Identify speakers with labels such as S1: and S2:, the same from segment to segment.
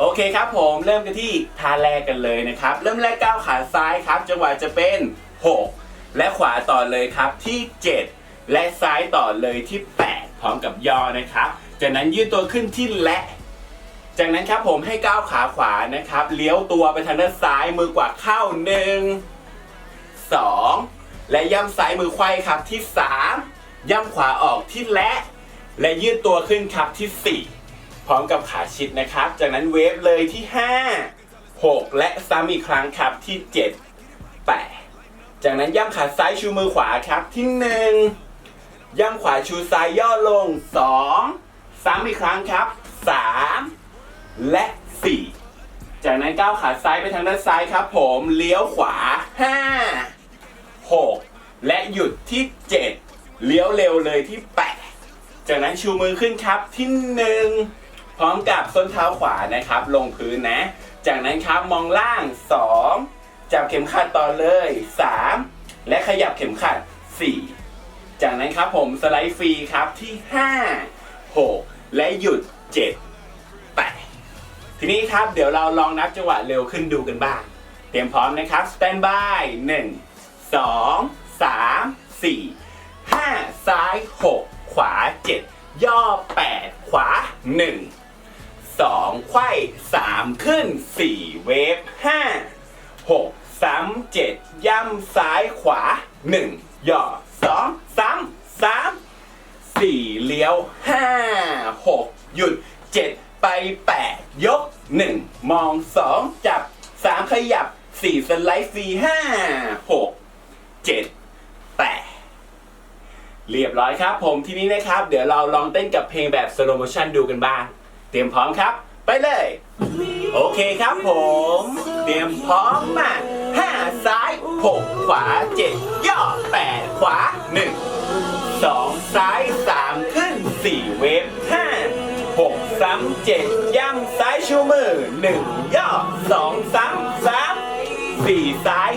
S1: โอเคครับผมเริ่มกันที่ท่าแรกกันเลยนะครับ เริ่มแรกก้าวขาซ้ายครับ จังหวะจะเป็น 6 และขวาต่อเลยครับที่ 7 และซ้ายต่อเลยที่ 8 พร้อมกับย่อนะครับจากนั้นยืดตัวขึ้นที่และ จากนั้นครับผมให้ก้าวขาขวานะครับ เลี้ยวตัวไปทางด้านซ้ายมือกว่าเข้าหนึ่งสองและย่ำซ้ายมือไขว้ครับที่สามย่ำขวาออกที่และ และยืดตัวขึ้นครับที่สี่ พร้อมกับขาชิดนะครับ จากนั้นเวฟเลยที่ห้าหกและซ้ำอีกครั้งครับที่เจ็ดแปดจากนั้นย่ำขาซ้ายชูมือขวาครับที่หนึ่งย่ำขวาชูซ้ายย่อลงสองซ้ำอีกครั้งครับสามและสี่จากนั้นก้าวขาซ้ายไปทางด้านซ้ายครับ ผมเลี้ยวขวาห้าหกและหยุดที่เจ็ดเลี้ยวเร็วเลยที่แปดจากนั้นชูมือขึ้นครับที่หนึ่ง พร้อมกับส้นเท้าขวานะครับ ลงพื้นนะ จากนั้นครับมองล่าง 2 จับเข็มขัดต่อเลย 3 และขยับเข็มขัด 4 จากนั้นครับผมสไลด์ฟรีครับที่ 5 6 และหยุด 7 8 ทีนี้ครับเดี๋ยวเราลองนับจังหวะเร็วขึ้นดูกันบ้าง เตรียมพร้อมนะครับสแตนบาย1 2 3 4 5 ซ้าย 6 ขวา 7 ย่อ 8 ขวา 1 2ไขว้3ขึ้น4เวฟ5 6ซ้ำ7ย่ำซ้ายขวา1ย่อ2ซ้ำ3 4เลี้ยว5 6หยุด7ไป8ยก1มอง2จับ3ขยับ4สไลด์ฟรี5 6 7 8เรียบร้อยครับผมทีนี้นะครับ เดี๋ยวเราลองเต้นกับเพลงแบบสโลโมชันดูกันบ้าง รียมพร้อมครับ ไปเลย โอเคครับผม เตรียมพร้อมมา5ซ้าย6ขวา7ย่อ8ขวา1 2ซ้าย3ขึ้น4เวฟ5 6ซ้ำ7ย่ำซ้ายชูมือ1ย่อ2ซ้ำ3 4ซ้าย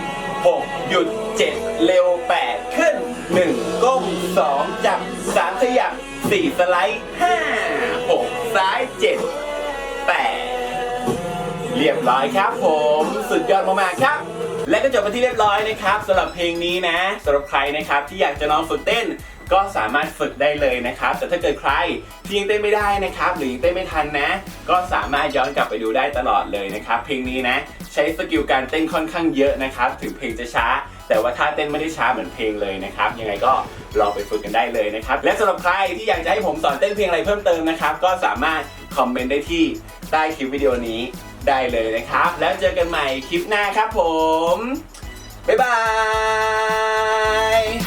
S1: 5 6หยุด7เร็ว8ขึ้น1ก้ม2จับ3ขยับ 4สไลด์5 6ซ้าย7 8เรียบร้อยครับผมสุดยอดมากๆครับ และก็จบไปที่เรียบร้อยนะครับสำหรับเพลงนี้นะสำหรับใครนะครับที่อยากจะลองฝึกเต้นก็สามารถฝึกได้เลยนะครับ แต่ถ้าเกิดใครที่ยังเต้นไม่ได้นะครับ หรือยังเต้นไม่ทันนะ ก็สามารถย้อนกลับไปดูได้ตลอดเลยนะครับ เพลงนี้นะ ใช้สกิลการเต้นค่อนข้างเยอะนะครับ ถึงเพลงจะช้า แต่ว่าท่าเต้นไม่ได้ช้าเหมือนเพลงเลยนะครับ ยังไงก็ลองไปฝึกกันได้เลยนะครับ และสำหรับใครที่อยากจะให้ผมสอนเต้นเพลงอะไรเพิ่มเติมนะครับ ก็สามารถคอมเมนต์ได้ที่ใต้คลิปวิดีโอนี้ได้เลยนะครับ แล้วเจอกันใหม่คลิปหน้าครับผม บ๊ายบาย